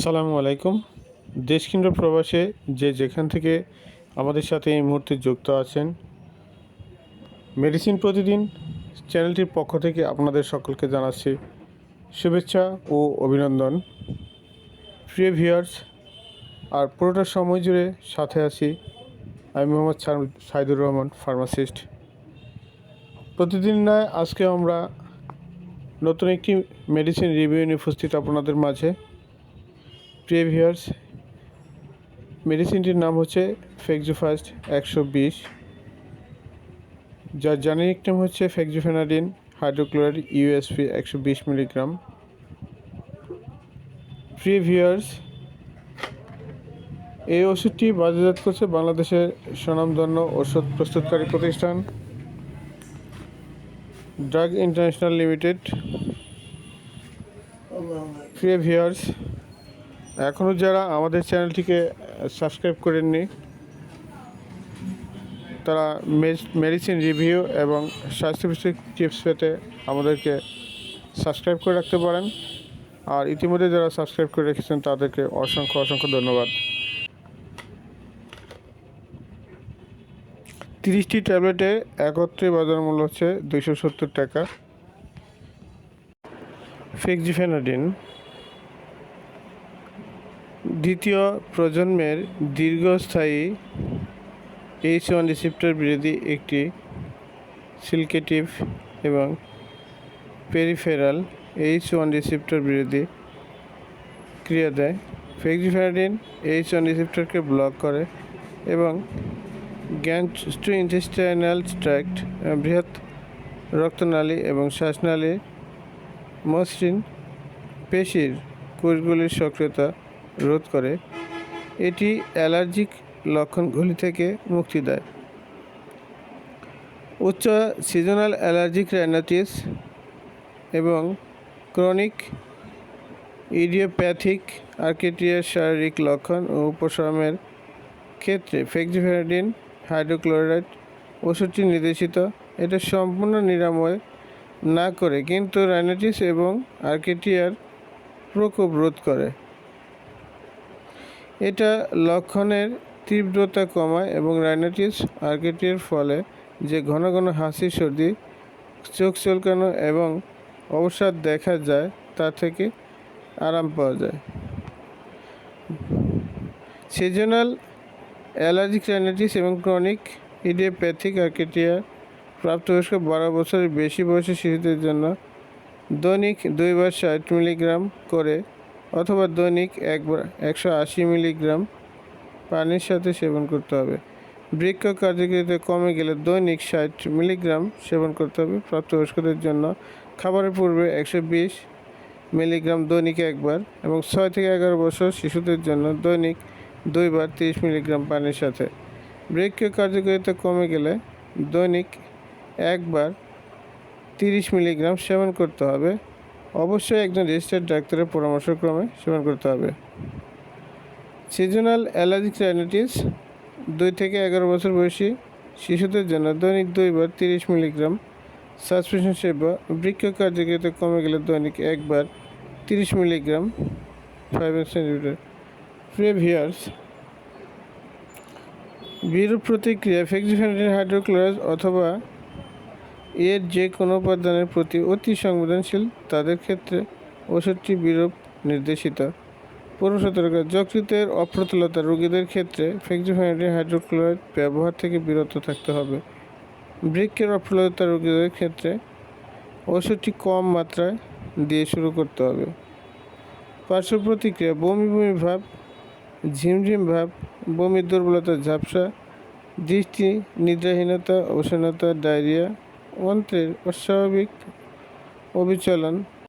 আসসালামু আলাইকুম। দেশ কিংবা প্রবাসে যে যেখান থেকে আমাদের সাথে এই মুহূর্তে যুক্ত আছেন, মেডিসিন প্রতিদিন চ্যানেলটির পক্ষ থেকে আপনাদের সকলকে জানাচ্ছি শুভেচ্ছা ও অভিনন্দন। প্রিয় ভিউয়ার্স, আর পুরোটা সময় জুড়ে সাথে আছি আমি মোহাম্মদ সাইদুর রহমান, ফার্মাসিস্ট। প্রতিদিন নয় আজকে আমরা নতুন একটি মেডিসিন রিভিউ নিয়ে উপস্থিত আপনাদের মাঝে। প্রিয় ভিউয়ার্স, মেডিসিনটির নাম হচ্ছে ফেক্সোফাস্ট একশো বিশ। যার জেনেরিক নাম হচ্ছে ফেক্সোফেনাডিন হাইড্রোক্লোরাইড ইউএসপি একশো বিশ মিলিগ্রাম। প্রিয় ভিউয়ার্স, এই ওষুধটি বাজারজাত করছে বাংলাদেশের স্বনামধন্য ওষুধ প্রস্তুতকারী প্রতিষ্ঠান ড্রাগ ইন্টারন্যাশনাল লিমিটেড। প্রিয় ভিউয়ার্স এখনও যারা আমাদের চ্যানেলটিকে সাবস্ক্রাইব করেননি, তারা মেডিসিন রিভিউ এবং স্বাস্থ্য স্বাস্থ্যবিষয়ক টিপস পেতে আমাদেরকে সাবস্ক্রাইব করে রাখতে পারেন। আর ইতিমধ্যে যারা সাবস্ক্রাইব করে রেখেছেন, তাদেরকে অসংখ্য অসংখ্য ধন্যবাদ। তিরিশটি ট্যাবলেটে একত্রে বাজার মূল্য হচ্ছে দুইশো সত্তর টাকা। ফেক্সিফেনাডিন দ্বিতীয় প্রজন্মের দীর্ঘস্থায়ী এইচ ওয়ান রিসিপ্টর বিরোধী একটি সিলকেটিভ এবং পেরিফেরাল এইচ ওয়ান রিসিপ্টর বিরোধী ক্রিয়া দেয়। ফেক্সিফেনাডিন এইচ ওয়ান রিসিপ্টরকে ব্লক করে এবং গ্যান্ট্রো ইন্টেস্টাইনাল ট্র্যাক্ট বৃহৎ রক্তনালী এবং শ্বাসনালী মসৃণ পেশির কোষগুলির সক্রিয়তা রোধ করে, এটি অ্যালার্জিক লক্ষণগুলি থেকে মুক্তি দেয়। উচ্চ সিজনাল অ্যালার্জিক রাইনাইটিস এবং ক্রনিক ইডিওপ্যাথিক আর্কেটিয়ার শারীরিক লক্ষণ ও উপশমের ক্ষেত্রে ফেক্সিফেনাডিন হাইড্রোক্লোরাইড ওষুধটি নির্দেশিত। এটা সম্পূর্ণ নিরাময় না করে, কিন্তু রাইনাইটিস এবং আর্কেটিয়ার প্রকোপ রোধ করে। এটা লক্ষণের তীব্রতা কমায় এবং রাইনাইটিস আর্কেটিয়ার ফলে যে ঘন ঘন হাসি, সর্দি, চোখ চলকানো এবং অবসাদ দেখা যায়, তা থেকে আরাম পাওয়া যায়। সিজনাল অ্যালার্জিক রাইনাইটিস এবং ক্রনিক ইডিওপ্যাথিক আর্কেটিয়া প্রাপ্তবয়স্ক বারো বছরের বেশি বয়সী শিশুদের জন্য দৈনিক দুইবার ষাট মিলিগ্রাম করে অথবা দৈনিক একবার একশো আশি মিলিগ্রাম পানির সাথে সেবন করতে হবে। বৃক্ষ কার্যকারিতা কমে গেলে দৈনিক ষাট মিলিগ্রাম সেবন করতে হবে। প্রাপ্তবয়স্কদের জন্য খাবারের পূর্বে একশো বিশ মিলিগ্রাম দৈনিক একবার এবং ছয় থেকে এগারো বছর শিশুদের জন্য দৈনিক দুইবার তিরিশ মিলিগ্রাম পানির সাথে। বৃক্ষ কার্যকারিতা কমে গেলে দৈনিক একবার তিরিশ মিলিগ্রাম সেবন করতে হবে। অবশ্যই একজন রেজিস্টার্ড ডাক্তারের পরামর্শক্রমে সেবন করতে হবে। সিজনাল অ্যালার্জিক রাইনাইটিস দুই থেকে এগারো বছর বয়সী শিশুদের জন্য দৈনিক দুইবার তিরিশ মিলিগ্রাম। সাসপেনশন সেবা বৃক্ষ কার্যকারিতা কমে গেলে দৈনিক একবার তিরিশ মিলিগ্রাম ফাইভ সেন্টিমিটার প্রেভিয়ার্স বিরূপ প্রতিক্রিয়া ফেক্সিফেনাডিন হাইড্রোক্লোরাইড অথবা এর যে কোনো উপাদানের প্রতি অতি সংবেদনশীল, তাদের ক্ষেত্রে ওষুধটি বিরূপ নির্দেশিত। পূর্ব সতর্কতা যকৃতের অপ্রতুলতা রোগীদের ক্ষেত্রে ফেক্সিফেনাডিন হাইড্রোক্লোরাইড ব্যবহার থেকে বিরত থাকতে হবে। বৃক্ষের অপ্রতুলতা রোগীদের ক্ষেত্রে ওষুধটি কম মাত্রায় দিয়ে শুরু করতে হবে। পার্শ্ব প্রতিক্রিয়া, বমি বমি ভাব, ঝিমঝিম ভাব, বমির দুর্বলতা, ঝাপসা, দৃষ্টি, নিদ্রাহীনতা অবসন্নতা ডায়রিয়া অন্ত্রের অস্বাভাবিক অবিচলন